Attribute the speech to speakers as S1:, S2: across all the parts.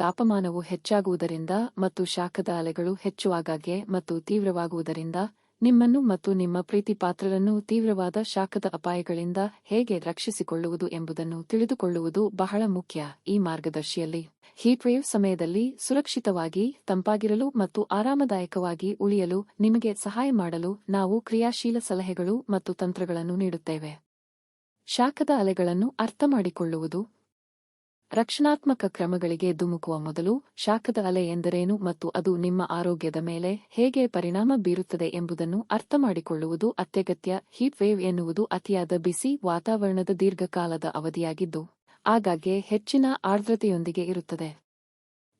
S1: ತಾಪಮಾನವು ಹೆಚ್ಚಾಗುವುದರಿಂದ ಮತ್ತು ಶಾಖದ ಅಲೆಗಳು ಹೆಚ್ಚು ಆಗಾಗ್ಗೆ ಮತ್ತು ತೀವ್ರವಾಗುವುದರಿಂದ, ನಿಮ್ಮನ್ನು ಮತ್ತು ನಿಮ್ಮ ಪ್ರೀತಿಪಾತ್ರರನ್ನು ತೀವ್ರವಾದ ಶಾಖದ ಅಪಾಯಗಳಿಂದ ಹೇಗೆ ರಕ್ಷಿಸಿಕೊಳ್ಳುವುದು ಎಂಬುದನ್ನು ತಿಳಿದುಕೊಳ್ಳುವುದು ಬಹಳ ಮುಖ್ಯ ಈ ಮಾರ್ಗದರ್ಶಿಯಲ್ಲಿ. ಹೀಟ್ವೇವ್ ಸಮಯದಲ್ಲಿ ಸುರಕ್ಷಿತವಾಗಿ, ತಂಪಾಗಿರಲು ಮತ್ತು ಆರಾಮದಾಯಕವಾಗಿ ಉಳಿಯಲು ನಿಮಗೆ ಸಹಾಯ ಮಾಡಲು ನಾವು ಕ್ರಿಯಾಶೀಲ ಸಲಹೆಗಳು ಮತ್ತು ತಂತ್ರಗಳನ್ನು ನೀಡುತ್ತೇವೆ. ಶಾಖದ ಅಲೆಗಳನ್ನು ಅರ್ಥಮಾಡಿಕೊಳ್ಳುವುದು ರಕ್ಷಣಾತ್ಮಕ ಕ್ರಮಗಳಿಗೆ ಧುಮುಕುವ ಮೊದಲು ಶಾಖದ ಅಲೆ ಎಂದರೇನು ಮತ್ತು ಅದು ನಿಮ್ಮ ಆರೋಗ್ಯದ ಮೇಲೆ ಹೇಗೆ ಪರಿಣಾಮ ಬೀರುತ್ತದೆ ಎಂಬುದನ್ನು ಅರ್ಥಮಾಡಿಕೊಳ್ಳುವುದು ಅತ್ಯಗತ್ಯ. ಹೀಟ್ ವೇವ್ ಎನ್ನುವುದು ಅತಿಯಾದ ಬಿಸಿ ವಾತಾವರಣದ ದೀರ್ಘಕಾಲದ ಅವಧಿಯಾಗಿದ್ದು, ಆಗಾಗ್ಗೆ ಹೆಚ್ಚಿನ ಆರ್ದ್ರತೆಯೊಂದಿಗೆ ಇರುತ್ತದೆ.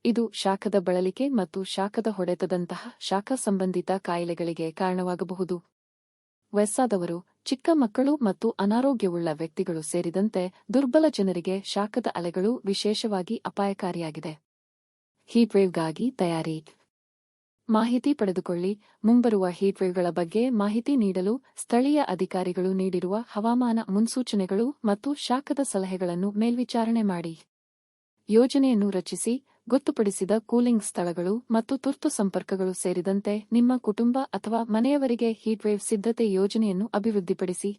S1: ಇದು ಶಾಖದ ಬಳಲಿಕೆ ಮತ್ತು ಶಾಖದ ಹೊಡೆತದಂತಹ ಶಾಖ ಸಂಬಂಧಿತ ಕಾಯಿಲೆಗಳಿಗೆ ಕಾರಣವಾಗಬಹುದು. ವಯಸ್ಸಾದವರು, ಚಿಕ್ಕ ಮಕ್ಕಳು ಮತ್ತು ಅನಾರೋಗ್ಯವುಳ್ಳ ವ್ಯಕ್ತಿಗಳು ಸೇರಿದಂತೆ ದುರ್ಬಲ ಜನರಿಗೆ ಶಾಖದ ಅಲೆಗಳು ವಿಶೇಷವಾಗಿ ಅಪಾಯಕಾರಿಯಾಗಿದೆ. ಹೀಟ್ವೇವ್ಗಾಗಿ ತಯಾರಿ. ಮಾಹಿತಿ ಪಡೆದುಕೊಳ್ಳಿ. ಮುಂಬರುವ ಹೀಟ್ವೇವ್ಗಳ ಬಗ್ಗೆ ಮಾಹಿತಿ ನೀಡಲು ಸ್ಥಳೀಯ ಅಧಿಕಾರಿಗಳು ನೀಡಿರುವ ಹವಾಮಾನ ಮುನ್ಸೂಚನೆಗಳು ಮತ್ತು ಶಾಖದ ಸಲಹೆಗಳನ್ನು ಮೇಲ್ವಿಚಾರಣೆ ಮಾಡಿ. ಯೋಜನೆಯನ್ನು ರಚಿಸಿ. ಗೊತ್ತುಪಡಿಸಿದ ಕೂಲಿಂಗ್ ಸ್ಥಳಗಳು ಮತ್ತು ತುರ್ತು ಸಂಪರ್ಕಗಳು ಸೇರಿದಂತೆ ನಿಮ್ಮ ಕುಟುಂಬ ಅಥವಾ ಮನೆಯವರಿಗೆ ಹೀಟ್ವೇವ್ ಸಿದ್ಧತೆ ಯೋಜನೆಯನ್ನು ಅಭಿವೃದ್ಧಿಪಡಿಸಿ.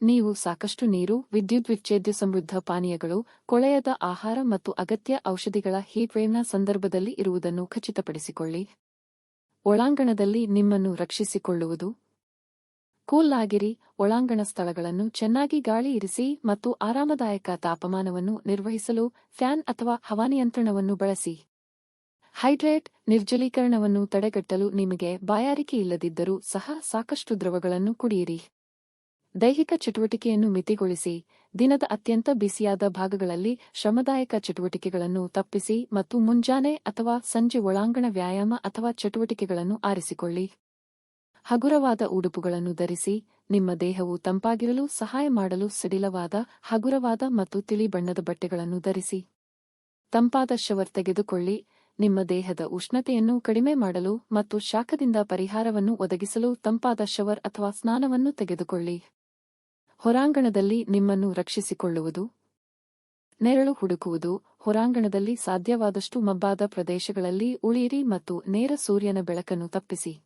S1: ನೀವು ಸಾಕಷ್ಟು ನೀರು, ವಿದ್ಯುತ್ ವಿಚ್ಛೇದ್ಯ ಸಮೃದ್ಧ ಪಾನೀಯಗಳು, ಕೊಳೆಯದ ಆಹಾರ ಮತ್ತು ಅಗತ್ಯ ಔಷಧಿಗಳ ಹೀಟ್ವೇವ್ನ ಸಂದರ್ಭದಲ್ಲಿ ಇರುವುದನ್ನು ಖಚಿತಪಡಿಸಿಕೊಳ್ಳಿ. ಒಳಾಂಗಣದಲ್ಲಿ ನಿಮ್ಮನ್ನು ರಕ್ಷಿಸಿಕೊಳ್ಳುವುದು ಕೂಲ್ ಆಗಿರಿ ಒಳಾಂಗಣ ಸ್ಥಳಗಳನ್ನು ಚೆನ್ನಾಗಿ ಗಾಳಿ ಇರಿಸಿ ಮತ್ತು ಆರಾಮದಾಯಕ ತಾಪಮಾನವನ್ನು ನಿರ್ವಹಿಸಲು ಫ್ಯಾನ್ ಅಥವಾ ಹವಾನಿಯಂತ್ರಣವನ್ನು ಬಳಸಿ. ಹೈಡ್ರೇಟ್ ನಿರ್ಜಲೀಕರಣವನ್ನು ತಡೆಗಟ್ಟಲು ನಿಮಗೆ ಬಾಯಾರಿಕೆ ಇಲ್ಲದಿದ್ದರೂ ಸಹ ಸಾಕಷ್ಟು ದ್ರವಗಳನ್ನು ಕುಡಿಯಿರಿ. ದೈಹಿಕ ಚಟುವಟಿಕೆಯನ್ನು ಮಿತಿಗೊಳಿಸಿ, ದಿನದ ಅತ್ಯಂತ ಬಿಸಿಯಾದ ಭಾಗಗಳಲ್ಲಿ ಶ್ರಮದಾಯಕ ಚಟುವಟಿಕೆಗಳನ್ನು ತಪ್ಪಿಸಿ ಮತ್ತು ಮುಂಜಾನೆ ಅಥವಾ ಸಂಜೆ ಒಳಾಂಗಣ ವ್ಯಾಯಾಮ ಅಥವಾ ಚಟುವಟಿಕೆಗಳನ್ನು ಆರಿಸಿಕೊಳ್ಳಿ. ಹಗುರವಾದ ಉಡುಪುಗಳನ್ನು ಧರಿಸಿ ನಿಮ್ಮ ದೇಹವು ತಂಪಾಗಿರಲು, ಸಹಾಯ ಮಾಡಲು ಸಡಿಲವಾದ, ಹಗುರವಾದ ಮತ್ತು ತಿಳಿ ಬಣ್ಣದ ಬಟ್ಟೆಗಳನ್ನು ಧರಿಸಿ. ತಂಪಾದ ಶವರ್ ತೆಗೆದುಕೊಳ್ಳಿ. ನಿಮ್ಮ ದೇಹದ ಉಷ್ಣತೆಯನ್ನು ಕಡಿಮೆ ಮಾಡಲು ಮತ್ತು ಶಾಖದಿಂದ ಪರಿಹಾರವನ್ನು ಒದಗಿಸಲು ತಂಪಾದ ಶವರ್ ಅಥವಾ ಸ್ನಾನವನ್ನು ತೆಗೆದುಕೊಳ್ಳಿ. ಹೊರಾಂಗಣದಲ್ಲಿ ನಿಮ್ಮನ್ನು ರಕ್ಷಿಸಿಕೊಳ್ಳುವುದು. ನೆರಳು ಹುಡುಕುವುದು. ಹೊರಾಂಗಣದಲ್ಲಿ ಸಾಧ್ಯವಾದಷ್ಟು ಮಬ್ಬಾದ ಪ್ರದೇಶಗಳಲ್ಲಿ ಉಳಿಯಿರಿ ಮತ್ತು ನೇರ ಸೂರ್ಯನ ಬೆಳಕನ್ನು ತಪ್ಪಿಸಿ.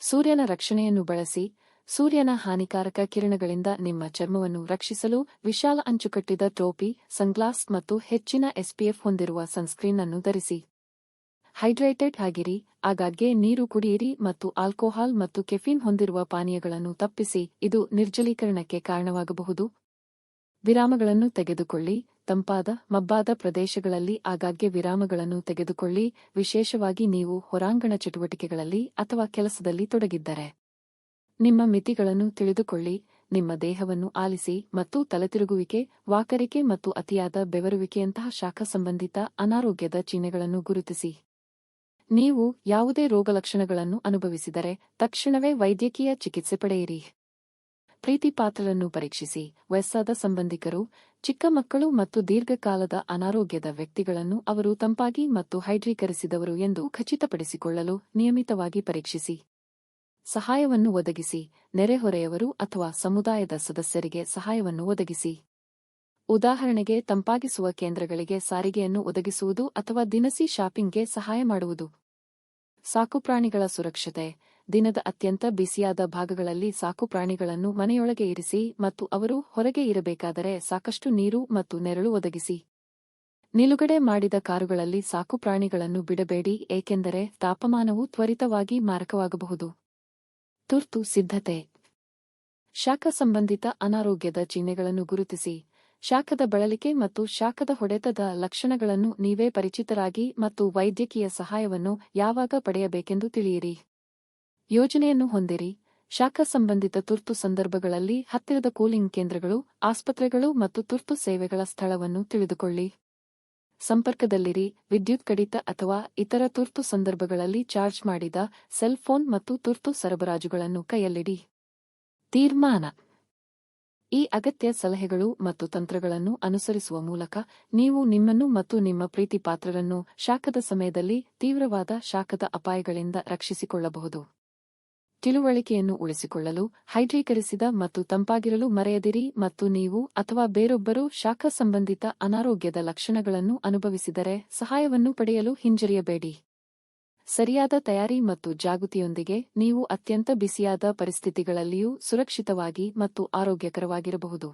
S1: ಸೂರ್ಯನ ರಕ್ಷಣೆಯನ್ನು ಬಳಸಿ ಸೂರ್ಯನ ಹಾನಿಕಾರಕ ಕಿರಣಗಳಿಂದ ನಿಮ್ಮ ಚರ್ಮವನ್ನು ರಕ್ಷಿಸಲು ವಿಶಾಲ ಅಂಚುಕಟ್ಟಿದ ಟೋಪಿ, ಸನ್ಗ್ಲಾಸ್ ಮತ್ತು ಹೆಚ್ಚಿನ ಎಸ್ಪಿಎಫ್ ಹೊಂದಿರುವ ಸನ್ಸ್ಕ್ರೀನ್ ಅನ್ನು ಧರಿಸಿ. ಹೈಡ್ರೇಟೆಡ್ ಆಗಿರಿ, ಆಗಾಗ್ಗೆ ನೀರು ಕುಡಿಯಿರಿ ಮತ್ತು ಆಲ್ಕೋಹಾಲ್ ಮತ್ತು ಕೆಫೀನ್ ಹೊಂದಿರುವ ಪಾನೀಯಗಳನ್ನು ತಪ್ಪಿಸಿ, ಇದು ನಿರ್ಜಲೀಕರಣಕ್ಕೆ ಕಾರಣವಾಗಬಹುದು. ವಿರಾಮಗಳನ್ನು ತೆಗೆದುಕೊಳ್ಳಿ ತಂಪಾದ, ಮಬ್ಬಾದ ಪ್ರದೇಶಗಳಲ್ಲಿ ಆಗಾಗ್ಗೆ ವಿರಾಮಗಳನ್ನು ತೆಗೆದುಕೊಳ್ಳಿ, ವಿಶೇಷವಾಗಿ ನೀವು ಹೊರಾಂಗಣ ಚಟುವಟಿಕೆಗಳಲ್ಲಿ ಅಥವಾ ಕೆಲಸದಲ್ಲಿ ತೊಡಗಿದ್ದರೆ. ನಿಮ್ಮ ಮಿತಿಗಳನ್ನು ತಿಳಿದುಕೊಳ್ಳಿ, ನಿಮ್ಮ ದೇಹವನ್ನು ಆಲಿಸಿ ಮತ್ತು ತಲೆತಿರುಗುವಿಕೆ, ವಾಕರಿಕೆ ಮತ್ತು ಅತಿಯಾದ ಬೆವರುವಿಕೆಯಂತಹ ಶಾಖ ಸಂಬಂಧಿತ ಅನಾರೋಗ್ಯದ ಚಿಹ್ನೆಗಳನ್ನು ಗುರುತಿಸಿ. ನೀವು ಯಾವುದೇ ರೋಗಲಕ್ಷಣಗಳನ್ನು ಅನುಭವಿಸಿದರೆ ತಕ್ಷಣವೇ ವೈದ್ಯಕೀಯ ಚಿಕಿತ್ಸೆ ಪಡೆಯಿರಿ. ಪ್ರೀತಿಪಾತ್ರರನ್ನು ಪರೀಕ್ಷಿಸಿ, ವಯಸ್ಸಾದ ಸಂಬಂಧಿಕರು, ಚಿಕ್ಕ ಮಕ್ಕಳು ಮತ್ತು ದೀರ್ಘಕಾಲದ ಅನಾರೋಗ್ಯದ ವ್ಯಕ್ತಿಗಳನ್ನು ಅವರು ತಂಪಾಗಿ ಮತ್ತು ಹೈಡ್ರೀಕರಿಸಿದವರು ಎಂದು ಖಚಿತಪಡಿಸಿಕೊಳ್ಳಲು ನಿಯಮಿತವಾಗಿ ಪರೀಕ್ಷಿಸಿ. ಸಹಾಯವನ್ನು ಒದಗಿಸಿ, ನೆರೆಹೊರೆಯವರು ಅಥವಾ ಸಮುದಾಯದ ಸದಸ್ಯರಿಗೆ ಸಹಾಯವನ್ನು ಒದಗಿಸಿ. ಉದಾಹರಣೆಗೆ, ತಂಪಾಗಿಸುವ ಕೇಂದ್ರಗಳಿಗೆ ಸಾರಿಗೆಯನ್ನು ಒದಗಿಸುವುದು ಅಥವಾ ದಿನಸಿ ಶಾಪಿಂಗ್ಗೆ ಸಹಾಯ ಮಾಡುವುದು. ಸಾಕುಪ್ರಾಣಿಗಳ ಸುರಕ್ಷತೆ ದಿನದ ಅತ್ಯಂತ ಬಿಸಿಯಾದ ಭಾಗಗಳಲ್ಲಿ ಸಾಕುಪ್ರಾಣಿಗಳನ್ನು ಮನೆಯೊಳಗೆ ಇರಿಸಿ ಮತ್ತು ಅವರು ಹೊರಗೆ ಇರಬೇಕಾದರೆ ಸಾಕಷ್ಟು ನೀರು ಮತ್ತು ನೆರಳು ಒದಗಿಸಿ. ನಿಲುಗಡೆ ಮಾಡಿದ ಕಾರುಗಳಲ್ಲಿ ಸಾಕುಪ್ರಾಣಿಗಳನ್ನು ಬಿಡಬೇಡಿ, ಏಕೆಂದರೆ ತಾಪಮಾನವು ತ್ವರಿತವಾಗಿ ಮಾರಕವಾಗಬಹುದು. ತುರ್ತು ಸಿದ್ಧತೆ. ಶಾಖ ಸಂಬಂಧಿತ ಅನಾರೋಗ್ಯದ ಚಿಹ್ನೆಗಳನ್ನು ಗುರುತಿಸಿ. ಶಾಖದ ಬಳಲಿಕೆ ಮತ್ತು ಶಾಖದ ಹೊಡೆತದ ಲಕ್ಷಣಗಳನ್ನು ನೀವೇ ಪರಿಚಿತರಾಗಿ ಮತ್ತು ವೈದ್ಯಕೀಯ ಸಹಾಯವನ್ನು ಯಾವಾಗ ಪಡೆಯಬೇಕೆಂದು ತಿಳಿಯಿರಿ. ಯೋಜನೆಯನ್ನು ಹೊಂದಿರಿ. ಶಾಖ ಸಂಬಂಧಿತ ತುರ್ತು ಸಂದರ್ಭಗಳಲ್ಲಿ ಹತ್ತಿರದ ಕೂಲಿಂಗ್ ಕೇಂದ್ರಗಳು, ಆಸ್ಪತ್ರೆಗಳು ಮತ್ತು ತುರ್ತು ಸೇವೆಗಳ ಸ್ಥಳವನ್ನು ತಿಳಿದುಕೊಳ್ಳಿ. ಸಂಪರ್ಕದಲ್ಲಿರಿ. ವಿದ್ಯುತ್ ಕಡಿತ ಅಥವಾ ಇತರ ತುರ್ತು ಸಂದರ್ಭಗಳಲ್ಲಿ ಚಾರ್ಜ್ ಮಾಡಿದ ಸೆಲ್ ಫೋನ್ ಮತ್ತು ತುರ್ತು ಸರಬರಾಜುಗಳನ್ನು ಕೈಯಲ್ಲಿಡಿ. ತೀರ್ಮಾನ. ಈ ಅಗತ್ಯ ಸಲಹೆಗಳು ಮತ್ತು ತಂತ್ರಗಳನ್ನು ಅನುಸರಿಸುವ ಮೂಲಕ ನೀವು ನಿಮ್ಮನ್ನು ಮತ್ತು ನಿಮ್ಮ ಪ್ರೀತಿಪಾತ್ರರನ್ನು ಶಾಖದ ಸಮಯದಲ್ಲಿ ತೀವ್ರವಾದ ಶಾಖದ ಅಪಾಯಗಳಿಂದ ರಕ್ಷಿಸಿಕೊಳ್ಳಬಹುದು. ತಿಳುವಳಿಕೆಯನ್ನು ಉಳಿಸಿಕೊಳ್ಳಲು ಹೈಡ್ರೀಕರಿಸಿದ ಮತ್ತು ತಂಪಾಗಿರಲು ಮರೆಯದಿರಿ ಮತ್ತು ನೀವು ಅಥವಾ ಬೇರೊಬ್ಬರು ಶಾಖ ಸಂಬಂಧಿತ ಅನಾರೋಗ್ಯದ ಲಕ್ಷಣಗಳನ್ನು ಅನುಭವಿಸಿದರೆ ಸಹಾಯವನ್ನು ಪಡೆಯಲು ಹಿಂಜರಿಯಬೇಡಿ. ಸರಿಯಾದ ತಯಾರಿ ಮತ್ತು ಜಾಗೃತಿಯೊಂದಿಗೆ ನೀವು ಅತ್ಯಂತ ಬಿಸಿಯಾದ ಪರಿಸ್ಥಿತಿಗಳಲ್ಲಿಯೂ ಸುರಕ್ಷಿತವಾಗಿ ಮತ್ತು ಆರೋಗ್ಯಕರವಾಗಿರಬಹುದು.